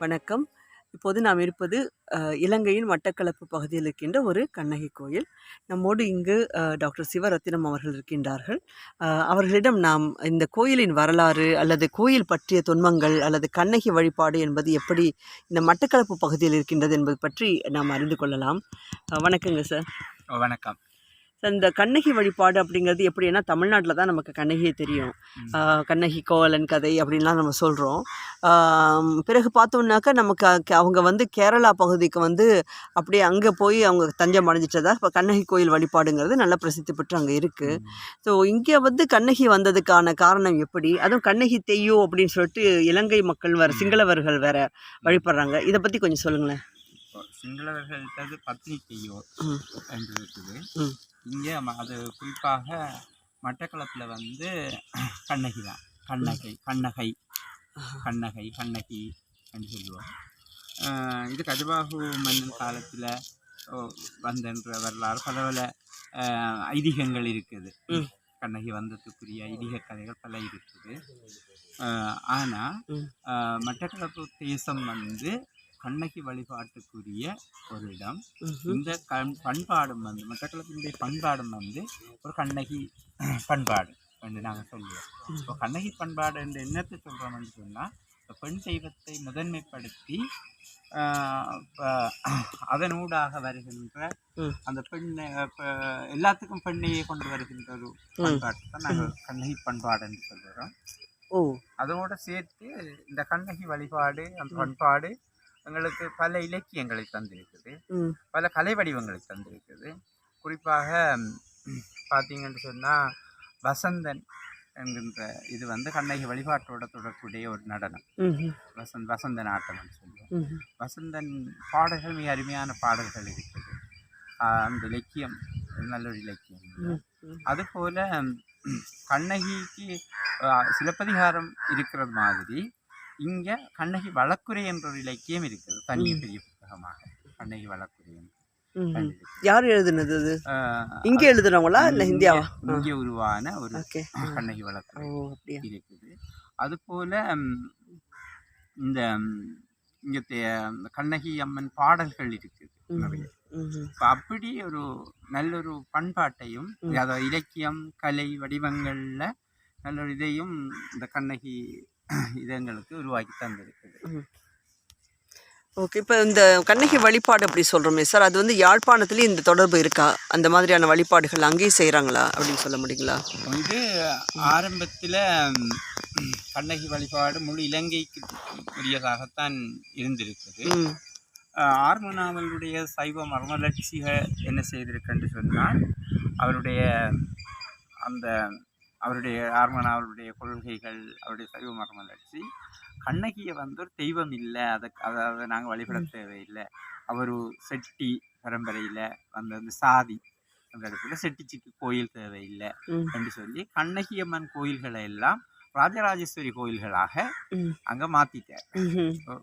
வணக்கம். இப்போது நாம் இருப்பது இலங்கையின் மட்டக்களப்பு பகுதியில் இருக்கின்ற ஒரு கண்ணகி கோயில். நம்மோடு இங்கு டாக்டர் சிவரத்தினம் அவர்கள் இருக்கின்றார்கள். அவர்களிடம் நாம் இந்த கோயிலின் வரலாறு அல்லது கோயில் பற்றிய தொன்மங்கள் அல்லது கண்ணகி வழிபாடு என்பது எப்படி இந்த மட்டக்களப்பு பகுதியில் இருக்கின்றது என்பது பற்றி நாம் அறிந்து கொள்ளலாம். வணக்கங்க சார். ஓ, வணக்கம். சார் இந்த கண்ணகி வழிபாடு அப்படிங்கிறது எப்படின்னா தமிழ்நாட்டில் தான் நமக்கு கண்ணகியே தெரியும். கண்ணகி கோவலன் கதை அப்படின்லாம் நம்ம சொல்கிறோம் பிறகு பார்த்தோம்னாக்கா நமக்கு அவங்க வந்து கேரளா பகுதிக்கு வந்து அப்படியே அங்கே போய் அவங்க தஞ்சம் அடைஞ்சிட்டதா? இப்போ கண்ணகி கோயில் வழிபாடுங்கிறது நல்ல பிரசித்தி பெற்று அங்கே இருக்குது ஸோ இங்கே வந்து கண்ணகி வந்ததுக்கான காரணம் எப்படி? அதுவும் கண்ணகி தெய்யோ அப்படின்னு சொல்லிட்டு இலங்கை மக்கள் வேற சிங்களவர்கள் வேற வழிபடுறாங்க. இதை பற்றி கொஞ்சம் சொல்லுங்களேன். சிங்களவர்கள்ட்டது பத்னி தெய்யோ. என்று இருக்குது. ம். இங்கே அது குறிப்பாக மட்டக்களப்பில் வந்து கண்ணகி தான். கண்ணகை கண்ணகை. கண்ணகை கண்ணகி என்று சொல்லுவோம். இது கஜபாகு மன்னன் காலத்தில் வந்தென்ற வரலாறு பல பல ஐதீகங்கள் இருக்குது. கண்ணகி வந்ததுக்குரிய ஐதீக கதைகள் பல இருக்குது. ஆனால். மட்டக்களப்பு தேசம் வந்து கண்ணகி வழிபாட்டுக்குரிய ஒரு இடம். இந்த கண் பண்பாடும் வந்து மட்டக்களப்பினுடைய பண்பாடும் வந்து ஒரு கண்ணகி பண்பாடு என்று நாங்கள் சொல்லுவோம். இப்போ கண்ணகி பண்பாடு என்று என்னத்தை சொல்கிறோம்னு சொன்னால் பெண் தெய்வத்தை முதன்மைப்படுத்தி அதனூடாக வருகின்ற. அந்த பெண்ணை எல்லாத்துக்கும் பெண்ணையே கொண்டு வருகின்ற ஒரு பண்பாட்டு தான் நாங்கள் கண்ணகி பண்பாடு என்று சொல்கிறோம் ஓ. அதோடு சேர்த்து இந்த கண்ணகி வழிபாடு அந்த பண்பாடு எங்களுக்கு பல இலக்கியங்களை தந்திருக்குது. பல கலை வடிவங்களை தந்திருக்குது. குறிப்பாக பார்த்தீங்கன்னு சொன்னால் வசந்தன் என்கின்ற இது வந்து கண்ணகி வழிபாட்டோட தொடர்புடைய ஒரு நடனம். வசந்த் வசந்தன் ஆட்டம்னு சொல்லுவோம். வசந்தன் பாடல்கள் மிக அருமையான பாடல்கள் இருக்குது. அந்த இலக்கியம் நல்ல ஒரு இலக்கியம். அதுபோல் கண்ணகிக்கு சிலப்பதிகாரம் இருக்கிறது மாதிரி இங்கே கண்ணகி வழக்குரை என்ற ஒரு இலக்கியம் இருக்குது ம். பெரிய புத்தகமாக. கண்ணகி வழக்குரை. யார் எழுதுனது அது? இங்க எழுதுனவங்களா இல்ல இந்தியாவா இங்கே உருவான ஒரு கண்ணகி அப்படியா. இருக்குது. அதுபோல் இந்த இங்கே கண்ணகி அம்மன் பாடல்கள் இருக்குது. நிறைய. அப்படி ஒரு நல்லொரு பண்பாட்டையும் ம். அதாவது இலக்கியம் கலை வடிவங்களில் நல்லொரு இதையும் இந்த கண்ணகி இதங்களுக்கு உருவாக்கி தந்திருக்குது ஓகே இப்போ இந்த கண்ணகி வழிபாடு அப்படி சொல்கிறோமே சார் அது வந்து யாழ்ப்பாணத்துலேயும் இந்த தொடர்பு இருக்கா? அந்த மாதிரியான வழிபாடுகள் அங்கேயும் செய்கிறாங்களா அப்படின்னு சொல்ல முடியுங்களா? இது ஆரம்பத்தில் கண்ணகி வழிபாடு முழு இலங்கைக்கு உரியதாகத்தான் இருந்திருக்குது. ஆர்மனாவலுடைய சைவ மர்மலட்சிக என்ன செய்திருக்குன்னு சொன்னால் அவருடைய அந்த அவருடைய ஆர்மனாவலுடைய கொள்கைகள் அவருடைய சைவ மர்மலட்சி கண்ணகியை வந்து ஒரு தெய்வம் இல்லை. அதை அதாவது நாங்கள் வழிபட தேவையில்லை. அவர் செட்டி பரம்பரையில் வந்த அந்த சாதி அந்த இடத்துல செட்டிச்சிக்கு கோயில் தேவையில்லை என்று சொல்லி கண்ணகி அம்மன் கோயில்களை எல்லாம் ராஜராஜேஸ்வரி கோயில்களாக அங்கே மாற்றிட்டார் ம்ஹும்.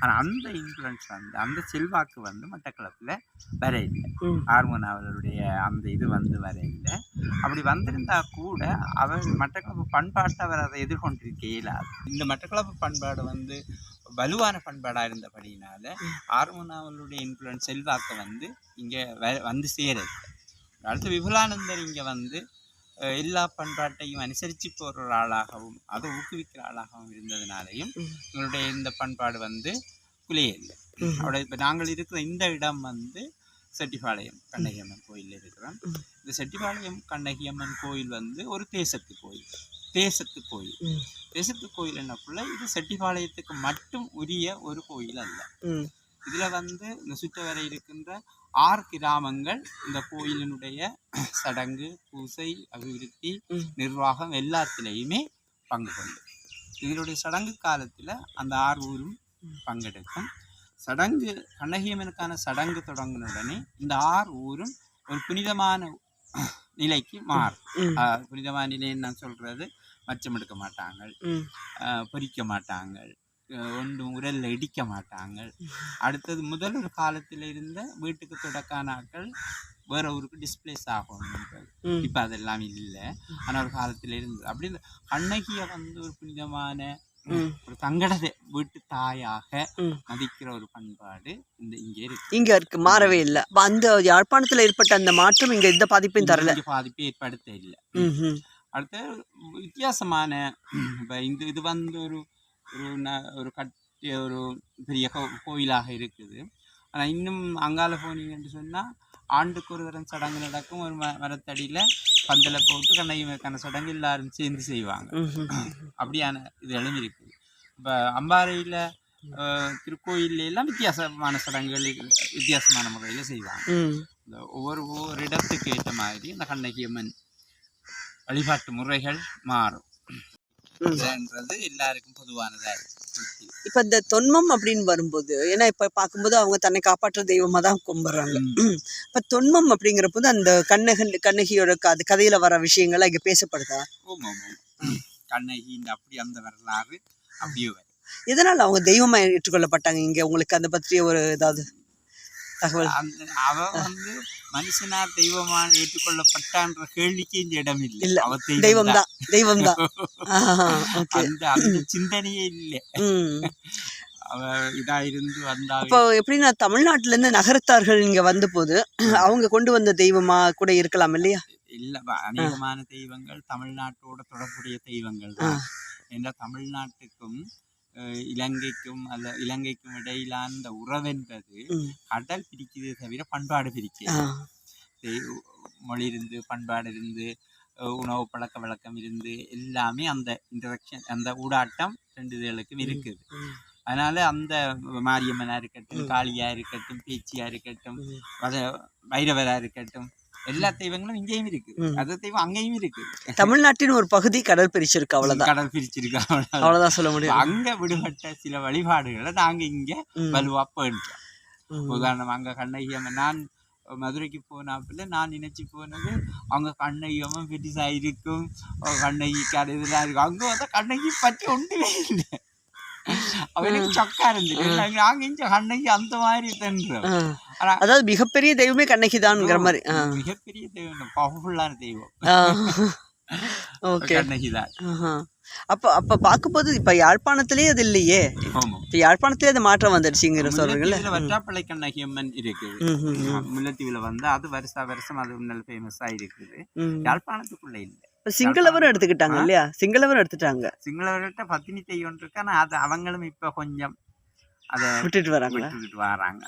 ஆனால் அந்த இன்ஃப்ளூயன்ஸ் வந்து அந்த செல்வாக்கு வந்து மட்டக்களப்பில் வர இல்லை ஹார்மோன் அவர்களுடைய அந்த இது வந்து வர இல்லை அப்படி வந்திருந்தா கூட அவர் மட்டக்களப்பு பண்பாட்டை அவர் அதை எதிர்கொண்டிருக்க இயலாது இந்த மட்டக்களப்பு பண்பாடு வந்து வலுவான பண்பாடாக இருந்தபடியினால ஹார்மோன் அவர்களுடைய இன்ஃப்ளூயன்ஸ் செல்வாக்கை வந்து இங்கே வ வந்து சேருது அடுத்து விபுலானந்தர் இங்கே வந்து எல்லா பண்பாட்டையும் அனுசரித்து போகிற ஒரு ஆளாகவும் அதை ஊக்குவிக்கிற ஆளாகவும் இருந்ததுனாலையும். எங்களுடைய இந்த பண்பாடு வந்து ம்ஹும். அவட இப்போ நாங்கள் இருக்கிற இந்த இடம் வந்து செட்டிப்பாளையம் கண்ணகியம்மன் கோயில் இருக்கிறோம். இந்த செட்டிப்பாளையம் கண்ணகியம்மன் கோயில் வந்து ஒரு தேசத்து கோயில் தேசத்து கோயில். தேசத்து கோயில் என்னக்குள்ள இது செட்டிப்பாளையத்துக்கு மட்டும் உரிய ஒரு கோயில் அல்ல. இதில் வந்து இந்த சுற்றவரை இருக்கின்ற ஆறு கிராமங்கள் இந்த கோயிலினுடைய சடங்கு பூசை அபிவிருத்தி. நிர்வாகம் எல்லாத்துலேயுமே பங்கு கொண்டு. இதனுடைய சடங்கு காலத்தில் அந்த ஆறு ஊரும் பங்கெடுக்கும். சடங்கு கண்ணகியம்மனுக்கான சடங்கு தொடங்கின உடனே இந்த ஆறு ஊரும் ஒரு புனிதமான நிலைக்கு மாறும். புனிதமான நிலைன்னு நான் சொல்கிறது மச்சம் எடுக்க மாட்டாங்க. பொரிக்க மாட்டாங்க. ஆஹ் ஒன்றும் உரல்ல இடிக்க மாட்டாங்க. அடுத்தது முதல் ஒரு காலத்தில் இருந்த வீட்டுக்கு தொடக்கானாக்கள் வேற ஊருக்கு டிஸ்பிளேஸ் ஆகணுன்றது ம். இப்போ அதெல்லாம் இல்லை. ஆனால் ஒரு காலத்தில் இருந்தது. அப்படி கண்ணகியை வந்து ஒரு புனிதமான. ஒரு தங்கட தே- வீட்டு தாயாக. மதிக்கிற ஒரு பண்பாடு இந்த இங்க இருக்கு. இங்க இருக்கு. மாறவே இல்லை. அந்த யாழ்ப்பாணத்துல ஏற்பட்ட அந்த மாற்றம் இங்க எந்த பாதிப்பையும் தரல. இங்க பாதிப்பு ஏற்படுத்த இல்லை. அடுத்து வித்தியாசமான இப்போ இந்த இது வந்து ஒரு ஒரு ந- ஒரு கட்டிய ஒரு பெரிய கோ- கோயிலாக இருக்குது. ஆனால் இன்னும் அங்கால போனீங்கன்னு சொன்னால் ஆண்டுக்கு ஒரு தரம் சடங்கு நடக்கும். ஒரு ம மரத்தடியில் பந்தலை போட்டு கண்ணைக்கான சடங்கு எல்லாரும் சேர்ந்து செய்வாங்க. அப்படியான இதுகளும் இருக்குது. இப்போ அம்பாறையில் திருக்கோயில்ல எல்லாம் வித்தியாசமான சடங்குகள் வித்தியாசமான முறையில் செய்வாங்க. இந்த ஒவ்வொரு ஒவ்வொரு இடத்துக்கு ஏற்ற மாதிரி இந்த கண்ணகி அம்மன் வழிபாட்டு முறைகள் மாறும். ம். இதுன்றது எல்லாருக்கும் பொதுவானதாக இருக்கு. இப்ப இந்த தொன்மம் அப்படின்னு வரும்போது ஏன்னா இப்ப பார்க்கும்போது அவங்க தன்னை காப்பாற்ற தெய்வமா தான் கும்பிடுறாங்க. இப்ப தொன்மம் அப்படிங்கிற போது அந்த கண்ணகன் கண்ணகியோட அது கதையில வர விஷயங்கள்லாம் இங்க பேசப்படுதா? கண்ணகி இந்த அப்படி அந்த வரலாறு அப்படியே எதனால அவங்க தெய்வமா ஏற்றுக்கொள்ளப்பட்டாங்க? இங்க உங்களுக்கு அதை பற்றிய ஒரு ஏதாவது தகவல். அந்த அவ வந்து மனுஷனா தெய்வமா ஏற்றுக்கொள்ளப்பட்டான்ற கேள்விக்கு இந்த இடம் இல்லை இல்ல. அவ தெய்வம் தான் தெய்வம் தான் அந்த அந்த சிந்தனையே இல்லை. அப்போ எப்படின்னா தமிழ்நாட்டுல இருந்து நகரத்தார்கள் இங்க வந்த போது அவங்க கொண்டு வந்த தெய்வமா கூட இருக்கலாம் இல்லையா? இல்ல அநேகமான தெய்வங்கள் தமிழ்நாட்டோட தொடர்புடைய தெய்வங்கள் தான். என்ற தமிழ்நாட்டுக்கும் இலங்கைக்கும் அல்ல இலங்கைக்கும் இடையிலான இந்த உறவென்பது. கடல் பிரிக்குதே தவிர பண்பாடு ஆ, பிரிக்க மொழி இருந்து பண்பாடு இருந்து உணவு பழக்க வழக்கம் இருந்து எல்லாமே அந்த இன்டராக்ஷன் அந்த ஊடாட்டம் ரெண்டு இதுகளுக்கும் இருக்குது. அதனால அந்த மாரியம்மனா இருக்கட்டும். காளியா இருக்கட்டும் பேச்சியா இருக்கட்டும் வைரவரா இருக்கட்டும் எல்லா தெய்வங்களும் இங்கேயும் இருக்கு. அது தெய்வம் அங்கேயும் இருக்கு. தமிழ்நாட்டின் ஒரு பகுதி கடல் பிரிச்சிருக்கு அவ்வளவுதான். கடல் பிரிச்சிருக்கு அவ்வளவுதான். அவ்வளவுதான் சொல்ல முடியும். அங்க விடுபட்ட சில வழிபாடுகளை நாங்க இங்க வலுவா பண்றோம் ம். உதாரணம் அங்க கண்ணகி அம்மன் நான் மதுரைக்கு போனாப்புல நான் நினைச்சு போனது அங்க கண்ணகி அம்மன் பெருசா இருக்கும். கண்ணகி கடை இதெல்லாம் இருக்கும். அங்க வந்தா கண்ணகி பற்றி ஒன்றுமே இல்லை. அவனுக்கு சொக்கா இருந்துச்சு நாங்க இங்க கண்ணகி அந்த மாதிரி தன்றோம் அதாவது மிகப்பெரிய தெய்வமே கண்ணகிதான்ங்கிற மாதிரி ஆ. மிகப்பெரிய தெய்வம் பவர்ஃபுல்லான தெய்வம். ஓகே கண்ணகி தான். அப்ப அப்ப பார்க்கும்போது இப்ப யாழ்ப்பாணத்திலேயே அது இல்லையே இப்ப யாழ்ப்பாணத்திலே அது மாற்றம் வந்துடுச்சுங்கிற முல்லைத்தீவுல வற்றாப்பளை கண்ணகி அம்மன் இருக்குது ம். முல்லைத்தீவுல வந்து அது வருஷா வருஷம் அது நல்ல ஃபேமஸா இருக்குது. யாழ்ப்பாணத்துக்குள்ள இல்ல சிங்களவரும் எடுத்துக்கிட்டாங்க இல்லையா? சிங்களவரும் எடுத்துட்டாங்க. சிங்களவர்கிட்ட பத்தினி தெய்வம் இருக்கு. ஆனா அது அவங்களும் இப்ப கொஞ்சம் அதை விட்டுட்டு வராங்களா? விட்டுக்கிட்டு வராங்க.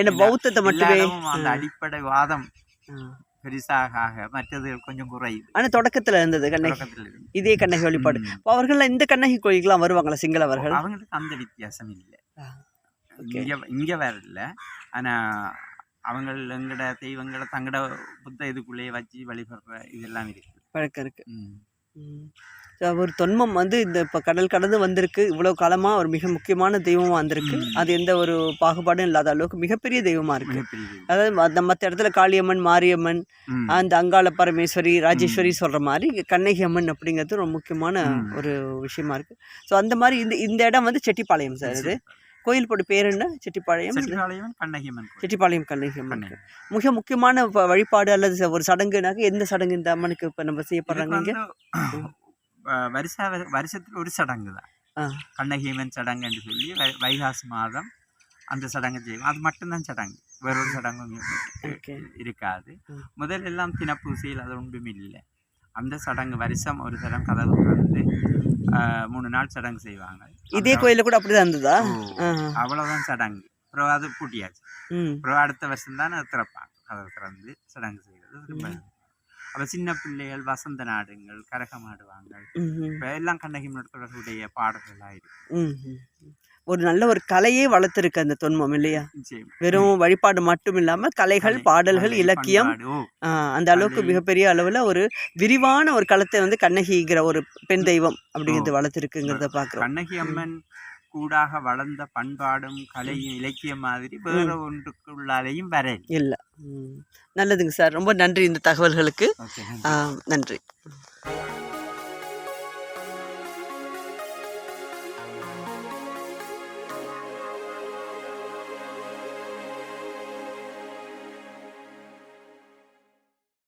என்ன பௌத்தத்தை மட்டுமே? அந்த அடிப்படை வாதம். பெருசாக மற்றது கொஞ்சம் குறையுது ஆனா தொடக்கத்துல இருந்தது கண்ணகி. இதே கண்ணகி வழிபாடு. அவர்கள் இந்த கண்ணகி கோயிலுக்குலாம் வருவாங்களா சிங்களவர்கள் அவங்களுக்கு அந்த வித்தியாசம் இல்லை. இங்க இங்க வரல. ஆனா அவங்க எங்கட தெய்வங்களை தங்கட புத்த இதுக்குள்ளேயே வச்சு வழிபடுற இதெல்லாம் இருக்கு. பழக்கம் இருக்கு ம். ம். So, ஒரு தொன்மம் வந்து இந்த இப்போ கடல் கடந்து வந்திருக்கு இவ்வளவு காலமா ஒரு மிக முக்கியமான தெய்வமா வந்திருக்கு. அது எந்த ஒரு பாகுபாடும் இல்லாத அளவுக்கு மிகப்பெரிய தெய்வமா இருக்கு மிகப்பெரிய இது. அதாவது மற்ற இடத்துல காளியம்மன் மாரியம்மன். அந்த அங்காள பரமேஸ்வரி ராஜேஸ்வரி சொல்ற மாதிரி இங்க கண்ணகி அம்மன் அப்படிங்கிறது ரொம்ப முக்கியமான. ஒரு விஷயமா இருக்கு ஸோ அந்த மாதிரி இந்த இந்த இடம் வந்து செட்டிப்பாளையம் சார் இது கோயில் போட்டு பேர் என்ன? செட்டிப்பாளையம் செட்டிப்பாளையம் கண்ணகியம்மன். மிக முக்கியமான வழிபாடு அல்லது ஒரு சடங்குனாக்க எந்த சடங்கு இந்த அம்மனுக்கு இப்போ நம்ம செய்யப்படுறாங்க இங்க? வந்து வருஷா வரு- வருஷத்துல ஒரு சடங்கு தான். கண்ணகியம்மன் சடங்குன்னு சொல்லி வை- வைகாசி மாதம் அந்த சடங்கு செய்வோம். அது மட்டும்தான் சடங்கு. வேற ஒரு சடங்கும் இருக்காது. ம். முதல்ல எல்லாம் தினப்பூசையில் அது ஒன்றும் இல்லை. அந்த சடங்கு வருஷம் ஒரு தரம் கதவு ஆஹ், மூணு நாள் சடங்கு செய்வாங்க. இதே அந்த- கோயில கூட அப்படிதான் இருந்ததா. அவ்வளவுதான் சடங்கு. அப்புறம் அது பூட்டியாச்சு. அப்புறம் அடுத்த வருஷம் தான் அது திறப்பாங்க. கதவு திறந்து சடங்கு செய்கிறது அப்போ சின்ன பிள்ளைகள் வசந்த நாடுங்கள் கரகம் ஆடுவாங்க. இப்போ எல்லாம் கண்ணகி தொடர்புடைய பாடல்களாக இருக்கு. ம், ம். ஒரு நல்ல ஒரு கலையே வளர்த்துருக்கு அந்த தொன்மம் இல்லையா. வெறும் வழிபாடு மட்டும் இல்லாம கலைகள் கலை, பாடல்கள் இலக்கியம் அந்த அளவுக்கு. மிகப்பெரிய அளவுல ஒரு விரிவான ஒரு களத்தை வந்து கண்ணகிங்கிற ஒரு பெண் தெய்வம் அப்படிங்கிறது வளர்த்துருக்குங்கிறத பாக்குறோம் கண்ணகி அம்மன் கூடாக வளர்ந்த பண்பாடும் கலையும் இலக்கியம் மாதிரி வேற ஒன்றுக்குள்ளாலையும் வர இல்ல. நல்லதுங்க சார். ரொம்ப நன்றி இந்த தகவல்களுக்கு. நன்றி.